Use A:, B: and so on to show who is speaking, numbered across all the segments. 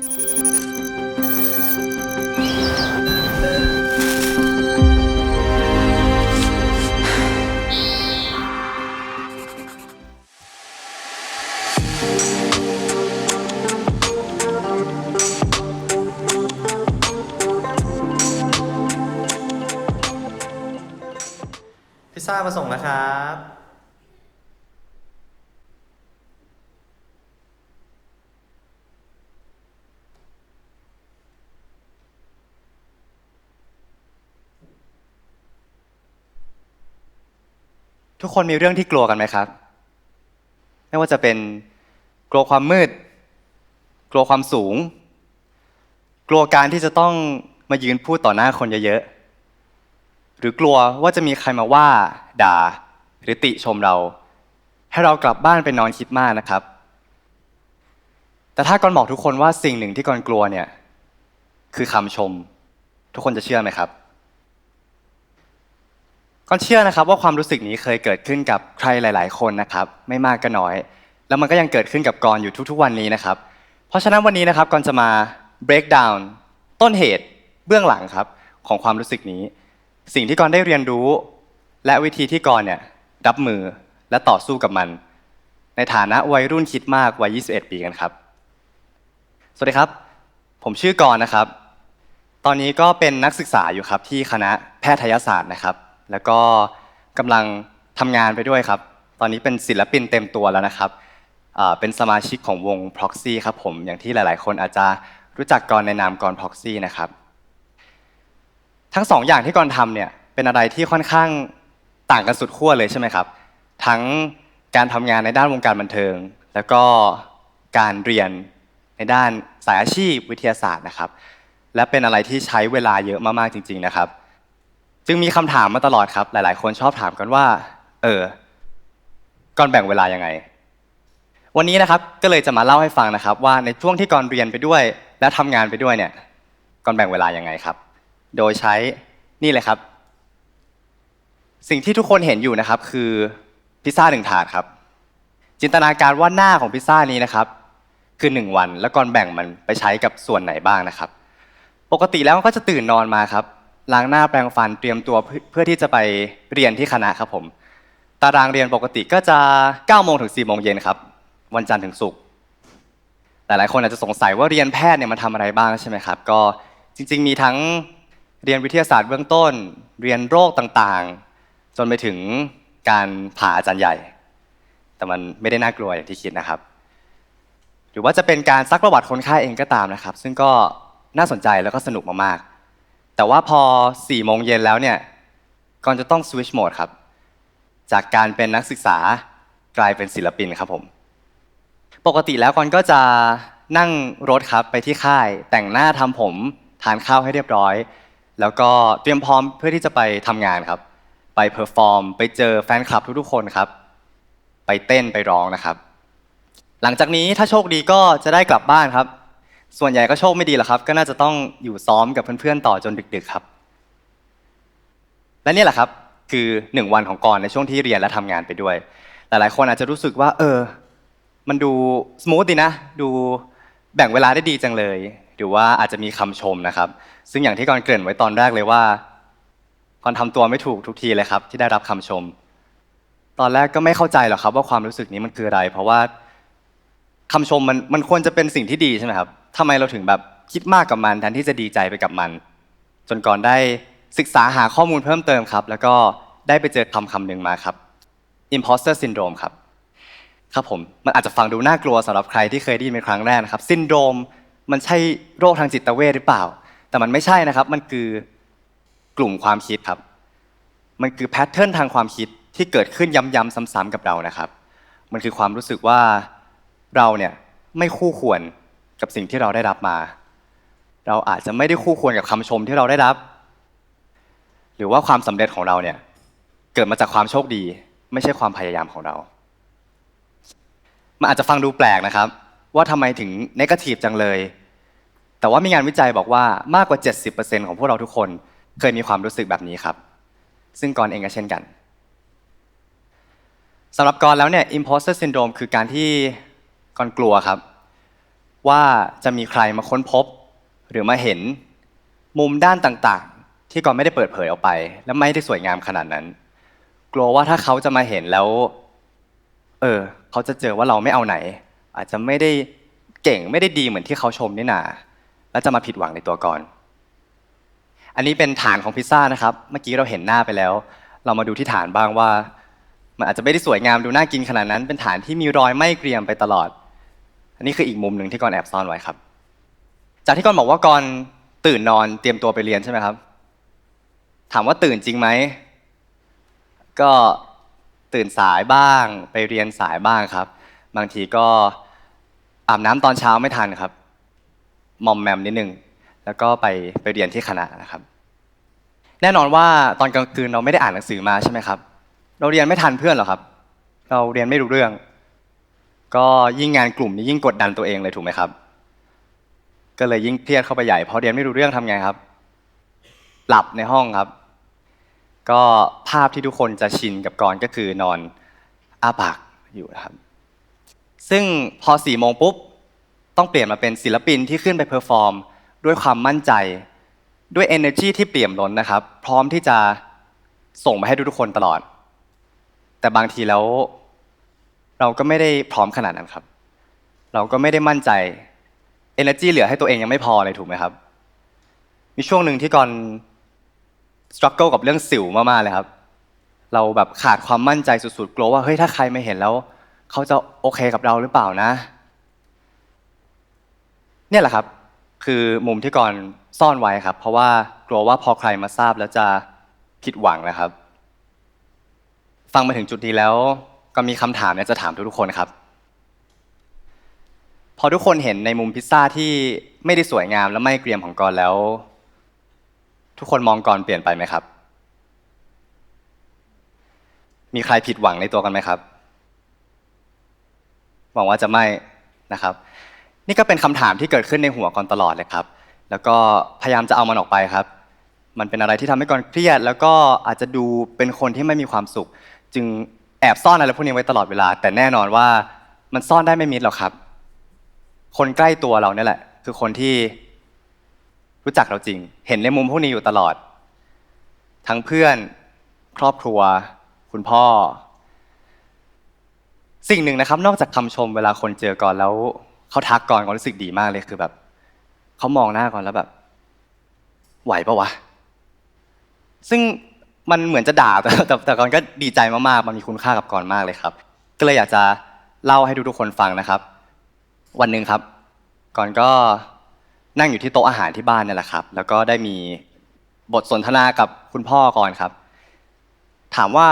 A: พิซซ่ามาส่งแล้วครับ ทุกคนมีเรื่องที่กลัวกันไหมครับ ไม่ว่าจะเป็นกลัวความมืด กลัวความสูง กลัวการที่จะต้องมายืนพูดต่อหน้าคนเยอะๆ หรือกลัวว่าจะมีใครมาว่า ด่า หรือติชมเรา ให้เรากลับบ้านไปนอนคิดมากนะครับ แต่ถ้ากอนบอกทุกคนว่าสิ่งหนึ่งที่กอนกลัวเนี่ย คือคำชม ทุกคนจะเชื่อไหมครับ ก่อนเชื่อนะครับว่าความรู้สึกนี้เคยเกิดขึ้นกับใครหลาย ๆ คนนะครับ ไม่มากก็น้อย แล้วมันก็ยังเกิดขึ้นกับกอนอยู่ทุก ๆ วันนี้นะครับ เพราะฉะนั้นวันนี้นะครับกอนจะมา break down ต้นเหตุเบื้องหลังครับของความรู้สึกนี้ สิ่งที่กอนได้เรียนรู้ และวิธีที่กอนเนี่ยรับมือและต่อสู้กับมัน ในฐานะวัยรุ่นคิดมากวัย 21 ปีกันครับ สวัสดีครับ ผมชื่อกรนะครับ ตอนนี้ก็เป็นนักศึกษาอยู่ครับที่คณะแพทยศาสตร์นะครับ แล้วก็กำลังทำงานไปด้วยครับ ตอนนี้เป็นศิลปินเต็มตัวแล้วนะครับเป็นสมาชิกของวง Proxy ครับผม อย่างที่หลาย ๆ คนอาจจะรู้จักกรในนามกร Proxy นะครับ ทั้งสองอย่างที่กรทำเนี่ยเป็นอะไรที่ค่อนข้างต่างกันสุดขั้วเลยใช่ไหมครับ ทั้งการทำงานในด้านวงการบันเทิง แล้วก็การเรียนในด้านสายอาชีพวิทยาศาสตร์นะครับ และเป็นอะไรที่ใช้เวลาเยอะมาก ๆ จริง ๆ นะครับ จึงมีคำถามมาตลอดครับ หลาย ๆ คนชอบถามกันว่า เออก่อนแบ่งเวลายังไง วันนี้นะครับก็เลยจะมาเล่าให้ฟังนะครับ ว่าในช่วงที่ก่อนเรียนไปด้วย และทำงานไปด้วยเนี่ยก่อนแบ่งเวลายังไงครับ โดยใช้นี่เลยครับ สิ่งที่ทุกคนเห็นอยู่นะครับ คือพิซซ่าหนึ่งถาดครับ จินตนาการว่าหน้าของพิซซ่านี้นะครับ คือหนึ่งวันแล้วก่อนแบ่งมันไปใช้กับส่วนไหนบ้างนะครับ ปกติแล้วก็จะตื่นนอนมาครับ ล้างหน้าแปรงฟันเตรียมตัวเพื่อที่จะไปเรียนที่คณะครับผม ตารางเรียนปกติก็จะ9โมงถึง4โมงเย็นครับ วันจันทร์ถึงศุกร์หลายๆคนอาจจะสงสัยว่าเรียนแพทย์เนี่ยมันทำอะไรบ้างใช่ไหมครับ ก็จริง ๆ มีทั้งเรียนวิทยาศาสตร์เบื้องต้น เรียนโรคต่างๆ จนไปถึงการผ่าอาจารย์ใหญ่ แต่มันไม่ได้น่ากลัวอย่างที่คิดนะครับ หรือว่าจะเป็นการซักประวัติคนไข้เองก็ตามนะครับ ซึ่งก็น่าสนใจแล้วก็สนุกมากๆ แต่ว่าพอ4โมงเย็นแล้วเนี่ยก่อนจะต้องสวิตช์โหมดครับ จากการเป็นนักศึกษากลายเป็นศิลปินครับผม ปกติแล้วก่อนก็จะนั่งรถครับไปที่ค่าย แต่งหน้าทำผมทานข้าวให้เรียบร้อย แล้วก็เตรียมพร้อมเพื่อที่จะไปทำงานครับ ไปเพอร์ฟอร์ม ไปเจอแฟนคลับทุกๆคนครับ ไปเต้นไปร้องนะครับ หลังจากนี้ถ้าโชคดีก็จะได้กลับบ้านครับ ส่วนใหญ่ก็โชคไม่ดีแหละครับ ก็น่าจะต้องอยู่ซ้อมกับเพื่อนๆต่อจนดึกๆครับ และนี่แหละครับคือหนึ่งวันของกรในช่วงที่เรียนและทำงานไปด้วย หลายๆคนอาจจะรู้สึกว่า เออ มันดูสมูทดีนะ ดูแบ่งเวลาได้ดีจังเลย หรือว่าอาจจะมีคำชมนะครับ ซึ่งอย่างที่กรเกริ่นไว้ตอนแรกเลยว่ากรทำตัวไม่ถูกทุกทีเลยครับ ที่ได้รับคำชม ตอนแรกก็ไม่เข้าใจหรอกครับ ว่าความรู้สึกนี้มันคืออะไร เพราะว่าคำชมมันมันควรจะเป็นสิ่งที่ดีใช่ไหมครับ ทำไมเราถึงแบบคิดมากกับมันแทนที่จะดีใจไปกับมัน จนก่อนได้ศึกษาหาข้อมูลเพิ่มเติมครับ แล้วก็ได้ไปเจอคำคำหนึ่งมาครับ imposter syndrome ครับ ครับผม มันอาจจะฟังดูน่ากลัวสำหรับใครที่เคยได้ยินเป็นครั้งแรกนะครับซินโดรมมันใช่โรคทางจิตเวชหรือเปล่า แต่มันไม่ใช่นะครับ มันคือกลุ่มความคิดครับ มันคือแพทเทิร์นทางความคิดที่เกิดขึ้นย้ำๆซ้ำๆกับเรานะครับ มันคือความรู้สึกว่าเราเนี่ยไม่คู่ควร กับสิ่งที่เราได้รับมา เราอาจจะไม่ได้คู่ควรกับคำชมที่เราได้รับ หรือว่าความสำเร็จของเราเนี่ยเกิดมาจากความโชคดี ไม่ใช่ความพยายามของเรา มันอาจจะฟังดูแปลกนะครับ ว่าทำไมถึงนกาทีฟจังเลย แต่ว่ามีงานวิจัยบอกว่ามากกว่า 70%ของพวกเราทุกคนเคยมีความรู้สึกแบบนี้ครับ ซึ่งกรเองก็เช่นกันสำหรับกรแล้วเนี่ย imposter syndrome คือการที่กรกลัวครับ ว่าจะมีใครมาค้นพบ หรือมาเห็น มุมด้านต่างๆ ที่ก่อนไม่ได้เปิดเผยออกไป และไม่ได้สวยงามขนาดนั้น กลัวว่าถ้าเขาจะมาเห็นแล้ว เออ เขาจะเจอว่าเราไม่เอาไหน อาจจะไม่ได้เก่งไม่ได้ดีเหมือนที่เขาชมนี่นาแล้วจะมาผิดหวังในตัวก่อน อันนี้เป็นฐานของพิซซ่านะครับ เมื่อกี้เราเห็นหน้าไปแล้ว เรามาดูที่ฐานบ้างว่า มันอาจจะไม่ได้สวยงามดูน่ากินขนาดนั้น เป็นฐานที่มีรอยไหม้เกรียมไปตลอด อันนี้คืออีกมุมหนึ่งที่กอนแอบซ่อนไว้ครับ จากที่กอนบอกว่ากอนตื่นนอนเตรียมตัวไปเรียนใช่ไหมครับ ถามว่าตื่นจริงไหม ก็ตื่นสายบ้าง ไปเรียนสายบ้างครับ บางทีก็อาบน้ำตอนเช้าไม่ทันครับ มอมแมมนิดนึง แล้วก็ไปไปเรียนที่คณะนะครับ แน่นอนว่าตอนกลางคืนเราไม่ได้อ่านหนังสือมาใช่ไหมครับ เราเรียนไม่ทันเพื่อนหรอกครับ เราเรียนไม่รู้เรื่อง ก็ยิ่งงานกลุ่มนี้ยิ่งกดดันตัวเองเลยถูกไหมครับ ก็เลยยิ่งเครียดเข้าไปใหญ่พอเรียนไม่รู้เรื่องทำไงครับ หลับในห้องครับ ก็ภาพที่ทุกคนจะชินกับกรก็คือนอนอ้าปากอยู่นะครับ ซึ่งพอสี่โมงปุ๊บต้องเปลี่ยนมาเป็นศิลปินที่ขึ้นไปเพอร์ฟอร์มด้วยความมั่นใจด้วย energy ที่เปี่ยมล้นนะครับ พร้อมที่จะส่งไปให้ทุกๆคนตลอด แต่บางทีแล้ว เราก็ไม่ได้พร้อมขนาดนั้นครับ เราก็ไม่ได้มั่นใจ energy เหลือให้ตัวเองยังไม่พอเลยถูกไหมครับ มีช่วงหนึ่งที่ก่อน struggle กับเรื่องสิวมากๆเลยครับ เราแบบขาดความมั่นใจสุดๆกลัวว่าเฮ้ยถ้าใครไม่เห็นแล้ว เขาจะโอเคกับเราหรือเปล่านะ เนี่ยแหละครับ คือมุมที่ก่อนซ่อนไว้ครับ เพราะว่ากลัวว่าพอใครมาทราบแล้วจะผิดหวังนะครับ ฟังมาถึงจุดนี้แล้ว ก็มีคำถามเนี่ยจะถามทุกๆคนครับ พอทุกคนเห็นในมุมพิซซ่าที่ไม่ได้สวยงามและไม่เกรียมของกอนแล้ว ทุกคนมองกอนเปลี่ยนไปไหมครับ มีใครผิดหวังในตัวกันไหมครับ หวังว่าจะไม่นะครับ นี่ก็เป็นคำถามที่เกิดขึ้นในหัวกอนตลอดเลยครับ แล้วก็พยายามจะเอามันออกไปครับ มันเป็นอะไรที่ทำให้กอนเครียด แล้วก็อาจจะดูเป็นคนที่ไม่มีความสุข จึง แอบซ่อนอะไรพวกนี้ไว้ตลอดเวลา แต่แน่นอนว่ามันซ่อนได้ไม่มิดหรอกครับ คนใกล้ตัวเราเนี่ยแหละ คือคนที่รู้จักเราจริง เห็นในมุมพวกนี้อยู่ตลอด ทั้งเพื่อนครอบครัว คุณพ่อ สิ่งหนึ่งนะครับ นอกจากคำชมเวลาคนเจอก่อนแล้วเขาทักก่อนก็รู้สึกดีมากเลยคือแบบเขามองหน้าก่อนแล้วแบบ ไหวปะวะ ซึ่ง มันเหมือนจะด่าแต่แต่แต่ก่อนก็ดีใจมากๆมันมีคุณค่ากับก่อนมากเลยครับ ก็เลยอยากจะเล่าให้ทุกๆคนฟังนะครับ วันหนึ่งครับ ก่อนก็นั่งอยู่ที่โต๊ะอาหารที่บ้านเนี่ยแหละครับ แล้วก็ได้มีบทสนทนากับคุณพ่อก่อนครับ ถามว่า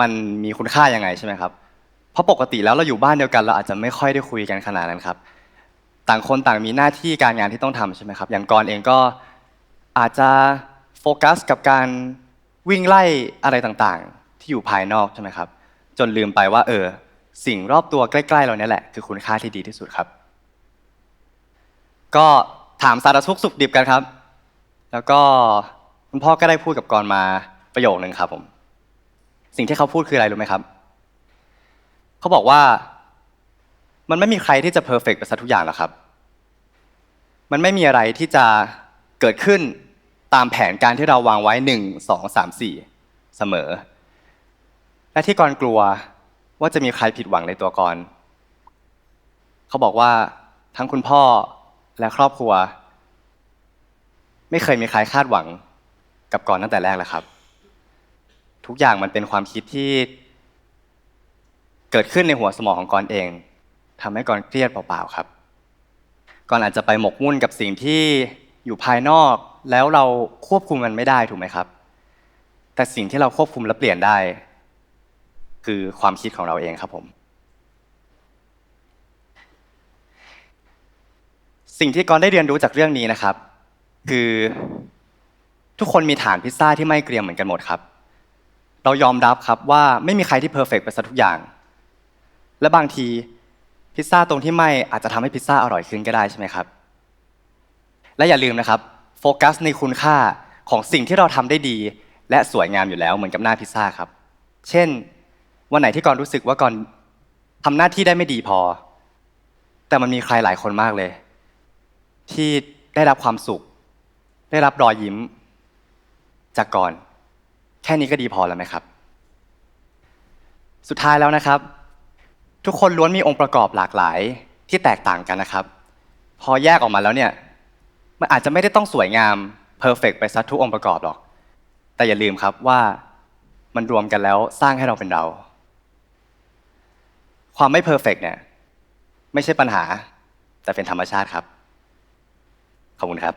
A: มันมีคุณค่ายังไงใช่ไหมครับ เพราะปกติแล้วเราอยู่บ้านเดียวกัน เราอาจจะไม่ค่อยได้คุยกันขนาดนั้นครับ ต่างคนต่างมีหน้าที่การงานที่ต้องทำใช่ไหมครับ อย่างกรเองก็อาจจะโฟกัสกับการ วิ่งไล่อะไรต่างๆ ที่อยู่ภายนอกใช่ไหมครับ จนลืมไปว่า เออ สิ่งรอบตัวใกล้ๆเราเนี่ยแหละคือคุณค่าที่ดีที่สุดครับ ก็ถามสารทุกสุขดิบกันครับ แล้วก็คุณพ่อก็ได้พูดกับกรมาประโยคหนึ่งครับผม สิ่งที่เขาพูดคืออะไรรู้ไหมครับ เขาบอกว่ามันไม่มีใครที่จะเพอร์เฟกต์ไปซะทุกอย่างหรอกครับ มันไม่มีอะไรที่จะเกิดขึ้น ตามแผนการที่เราวางไว้หนึ่งสองสามสี่เสมอ และที่กรกลัวว่าจะมีใครผิดหวังในตัวกรเขาบอกว่าทั้งคุณพ่อและครอบครัว ไม่เคยมีใครคาดหวังกับกรตั้งแต่แรกแล้วครับ ทุกอย่างมันเป็นความคิดที่ เกิดขึ้นในหัวสมองของกรเองทำให้กรเครียดเปล่าๆครับกรอาจจะไปหมกมุ่นกับสิ่งที่ อยู่ภายนอกแล้วเราควบคุมมันไม่ได้ถูกไหมครับ แต่สิ่งที่เราควบคุมและเปลี่ยนได้ คือความคิดของเราเองครับผม สิ่งที่กรได้เรียนรู้จากเรื่องนี้นะครับ คือทุกคนมีฐานพิซซ่าที่ไม่เกรียมเหมือนกันหมดครับ เรายอมรับครับว่าไม่มีใครที่เพอร์เฟกต์ไปซะทุกอย่าง และบางทีพิซซ่าตรงที่ไม่อาจจะทำให้พิซซ่าอร่อยขึ้นก็ได้ใช่ไหมครับ และอย่าลืมนะครับโฟกัสในคุณค่าของสิ่งที่เราทำได้ดี และสวยงามอยู่แล้วเหมือนกับหน้าพิซซ่าครับ เช่น วันไหนที่กรรู้สึกว่ากรทำหน้าที่ได้ไม่ดีพอ แต่มันมีใครหลายคนมากเลย ที่ได้รับความสุข ได้รับรอยยิ้ม จากก่อนแค่นี้ก็ดีพอแล้วไหมครับ สุดท้ายแล้วนะครับ ทุกคนล้วนมีองค์ประกอบหลากหลายที่แตกต่างกันนะครับ พอแยกออกมาแล้วเนี่ย มันอาจจะไม่ได้ต้องสวยงามเพอร์เฟกไปซะทุกองค์ประกอบหรอก แต่อย่าลืมครับว่ามันรวมกันแล้วสร้างให้เราเป็นเรา ความไม่เพอร์เฟกเนี่ย ไม่ใช่ปัญหา แต่เป็นธรรมชาติครับ ขอบคุณครับ